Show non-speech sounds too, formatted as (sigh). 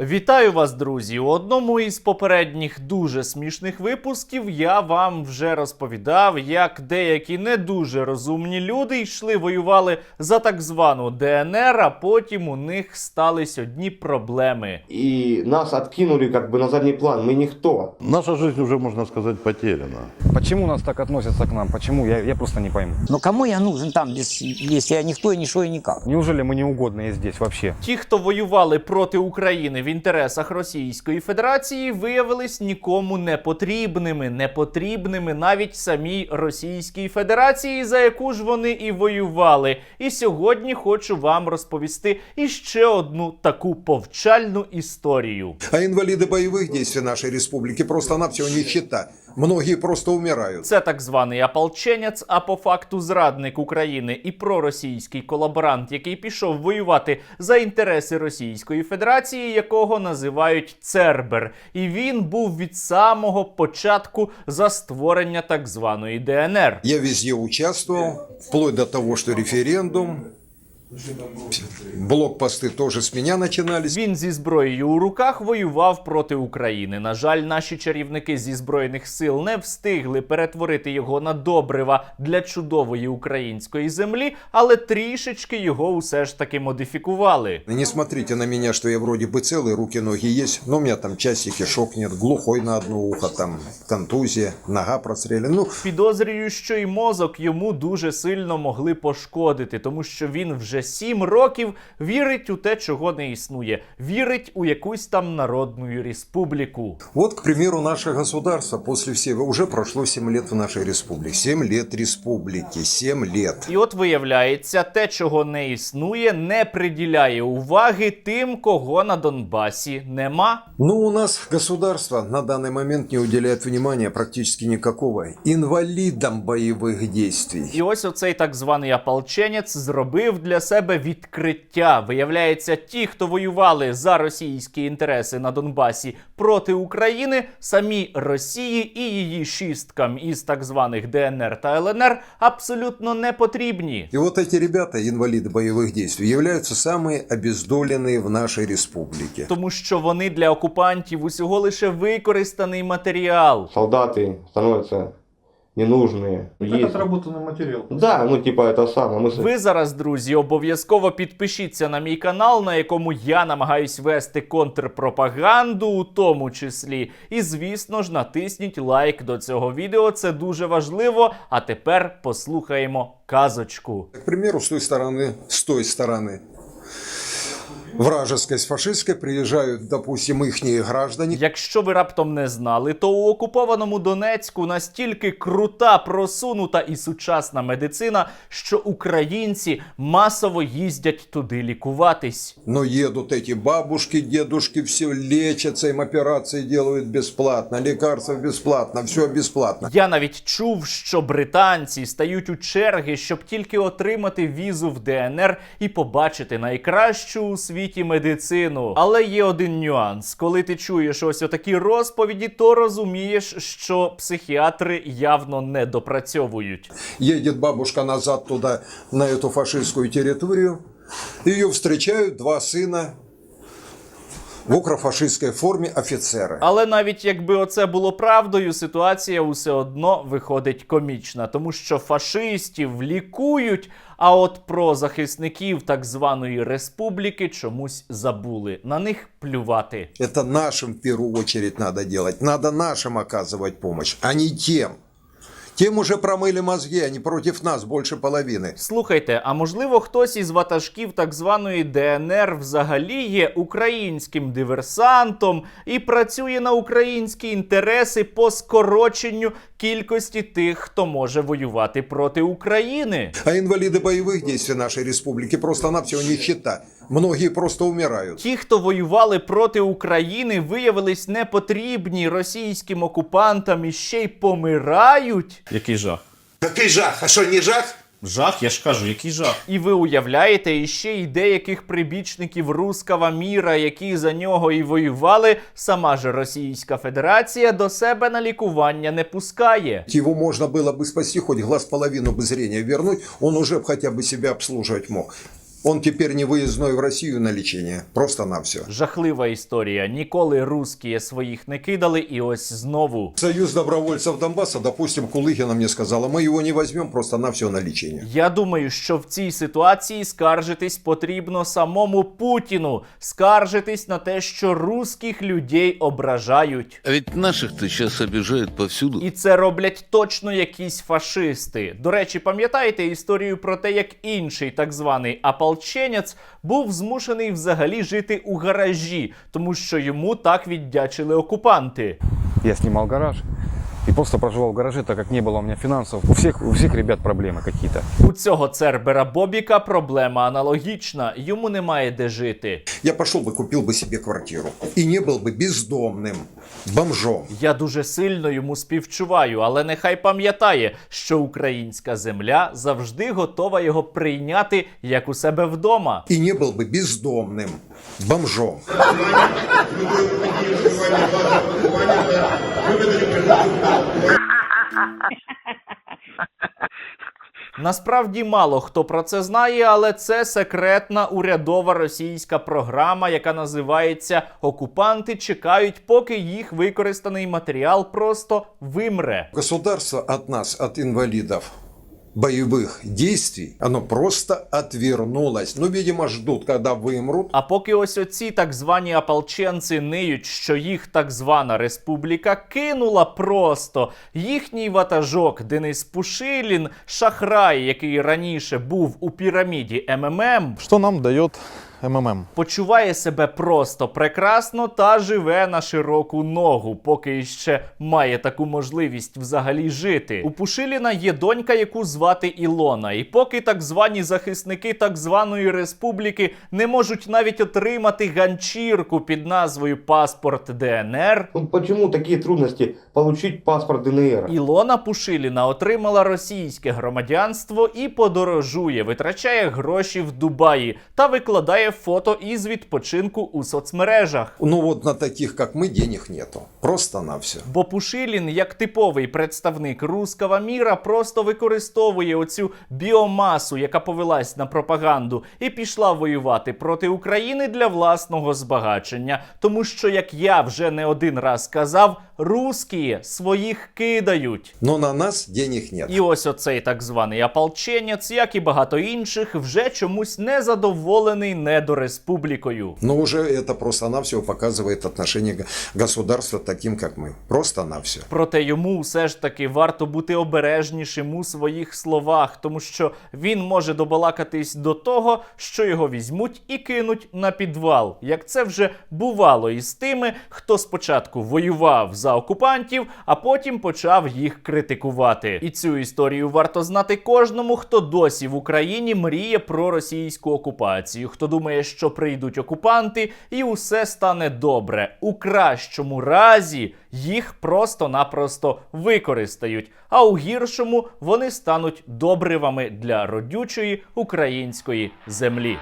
Вітаю вас, друзі! У одному із попередніх дуже смішних випусків я вам вже розповідав, як деякі не дуже розумні люди йшли воювали за так звану ДНР, а потім у них стались одні проблеми. И нас откинули как бы на задний план. Мы никто. Наша жизнь уже, можно сказать, потеряна. Почему нас так относятся к нам? Почему? Я, я просто не пойму. Но кому я нужен там, без, если я никто и ничего и никак? Неужели мы неугодные здесь вообще? Ті, хто воювали проти України в інтересах Російської Федерації, виявились нікому не потрібними, не потрібними навіть самій Російській Федерації, за яку ж вони і воювали. І сьогодні хочу вам розповісти іще одну таку повчальну історію. А інваліди бойових дій нашої республіки просто-навсего нищета. Многие просто умирают. Це так званий ополченець, а по факту зрадник України і проросійський колаборант, який пішов воювати за інтереси Російської Федерації, якого називають Цербер. І він був від самого початку за створення так званої ДНР. Я везде участвовал, вплоть до того, что референдум, блокпосты тоже с меня начинались. Він зі зброєю у руках воював проти України. На жаль, наші чарівники зі збройних сил не встигли перетворити його на добрива для чудової української землі, але трішечки його усе ж таки модифікували. Не смотрите на меня, что я вроде бы целый, руки, ноги есть, но у меня там часики, шок нет, глухой на одно ухо, там контузия, нога прострелена. Ну, Підозрюю, що і мозок йому дуже сильно могли пошкодити, тому що він вже сім років вірить у те, чого не існує, вірить у якусь там народну республіку. вот, к примеру, наше государство после всего уже прошло 7 лет в нашей республике. 7 лет республики, 7 лет. І от виявляється, те, чого не існує, не приділяє уваги тим, кого на Донбасі нема. Ну, у нас государство на данный момент не уделяет внимания практически никакого инвалидам боевых действий. І ось оцей так званий ополченець зробив для себе відкриття. Виявляється, ті, хто воювали за російські інтереси на Донбасі проти України, самі Росії і її шісткам із так званих ДНР та ЛНР абсолютно не потрібні. И вот эти ребята, инвалиды боевых действий, являются самые обездоленные в нашей республике. Тому що вони для окупантів усього лише використаний матеріал. Солдаты становятся ненужные. Есть- отработанный материал. Да, ну типа это самое. Мы... с- Ви зараз, друзі, обов'язково підпишіться на мій канал, на якому я намагаюсь вести контрпропаганду, у тому числі. І, звісно ж, натисніть лайк до цього відео. Це дуже важливо. А тепер послухаємо казочку. К примеру, с той стороны, с той стороны вражеской, с фашистской приезжают, допустим, ихние граждане, Якщо ви раптом не знали, то у окупованому Донецьку настільки крута, просунута і сучасна медицина, що українці масово їздять туди лікуватись. но едут эти бабушки, дедушки, все лечатся, им операции делают бесплатно, лекарства бесплатно, все бесплатно. Я навіть чув, що британці стають у черги, щоб тільки отримати візу в ДНР і побачити найкращу у світі медицину. Але є один нюанс: коли ти чуєш ось отакі розповіді, то розумієш, що психіатри явно не допрацьовують. Їде бабушка назад туди на цю фашистську територію. Її зустрічають два сына в укрофашистской форме офицера. Але навіть якби оце було правдою, ситуація усе одно виходить комічна, тому що фашистів лікують. А от про захисників так званої республіки чомусь забули. На них плювати. Это нашим в первую очередь надо делать. Надо нашим оказывать помощь, а не тем. Тем уже промыли мозги, они против нас больше половины. Слухайте, а можливо, хтось із ватажків так званої ДНР взагалі є українським диверсантом і працює на українські інтереси по скороченню кількості тих, хто може воювати проти України. А инвалиды боевых действий нашей республики просто-навсего нищета. Многие просто умирают. Ті, хто воювали проти України, виявились непотрібні російським окупантам і ще й помирають. Який жах? Який жах? А що, не жах? Жах, я ж кажу, який жах. І ви уявляєте, і ще й деяких прибічників рускава міра, які за нього і воювали, сама ж Російська Федерація до себе на лікування не пускає. Его можно было бы спасти, хоть глаз половину бы зрения вернуть, он уже б хотя бы себя обслуживать мог. Он теперь не выездной в Россию на лечение. Просто на все. Жахлива історія. Ніколи русські своїх не кидали, і ось знову. Союз добровольцев Донбасса, допустим, Кулыгина мне сказала, мы его не возьмем просто на все на лечение. Я думаю, що в цій ситуації скаржитись потрібно самому Путіну, скаржитись на те, що русських людей ображають. А ведь наших-то сейчас обижают повсюду. І це роблять точно якісь фашисти. До речі, пам'ятаєте історію про те, як інший так званий ополченець був змушений взагалі жити у гаражі, тому що йому так віддячили окупанти. Я знімав гараж и просто проживал в гараже, так как не было у меня финансов. У всех, у всех ребят проблемы какие-то. У цього цербера Бобіка проблема аналогічна. Йому немає де жити. Я пошел бы, купил бы себе квартиру. И не был бы бездомным, бомжом. Я дуже сильно йому співчуваю, але нехай пам'ятає, що українська земля завжди готова його прийняти як у себе вдома. И не был бы бездомным, бомжом. (laughs) Насправді мало хто про це знає, але це секретна урядова російська програма, яка називається Окупанти чекають, поки їх використаний матеріал просто вимре. Государство від нас, від инвалидов боевых действий, оно просто отвернулось. Ну, видимо, ждут, когда вымрут. А поки ось оці так звані ополченці ниють, що їх так звана республіка кинула просто їхній ватажок Денис Пушилін, шахрай, який раніше був у піраміді МММ, Что нам дает МММ? почуває себе просто прекрасно та живе на широку ногу, поки ще має таку можливість взагалі жити. У Пушиліна є донька, яку звати Ілона. І поки так звані захисники так званої республіки не можуть навіть отримати ганчірку під назвою Паспорт ДНР. Ну, почему такие трудности получить паспорт ДНР? Ілона Пушиліна отримала російське громадянство і подорожує, витрачає гроші в Дубаї та викладає фото із відпочинку у соцмережах. Ну, вот на таких, как мы, денег нету. Просто на все. Бо Пушилін, як типовий представник руского міра, просто використовує оцю біомасу, яка повелась на пропаганду, і пішла воювати проти України для власного збагачення. Тому що, як я вже не один раз казав, русські своїх кидають. Но на нас денег нет. І ось оцей так званий ополченець, як і багато інших, вже чомусь незадоволений недореспублікою. Но уже это просто-навсего показывает отношение г- государства таким, как мы. Просто на все. Проте йому все ж таки варто бути обережнішим у своїх словах, тому що він може добалакатись до того, що його візьмуть і кинуть на підвал. Як це вже бувало із тими, хто спочатку воював за окупантів, а потім почав їх критикувати. І цю історію варто знати кожному, хто досі в Україні мріє про російську окупацію, хто думає, що прийдуть окупанти, і усе стане добре. У кращому разі їх просто-напросто використають, а у гіршому вони стануть добривами для родючої української землі.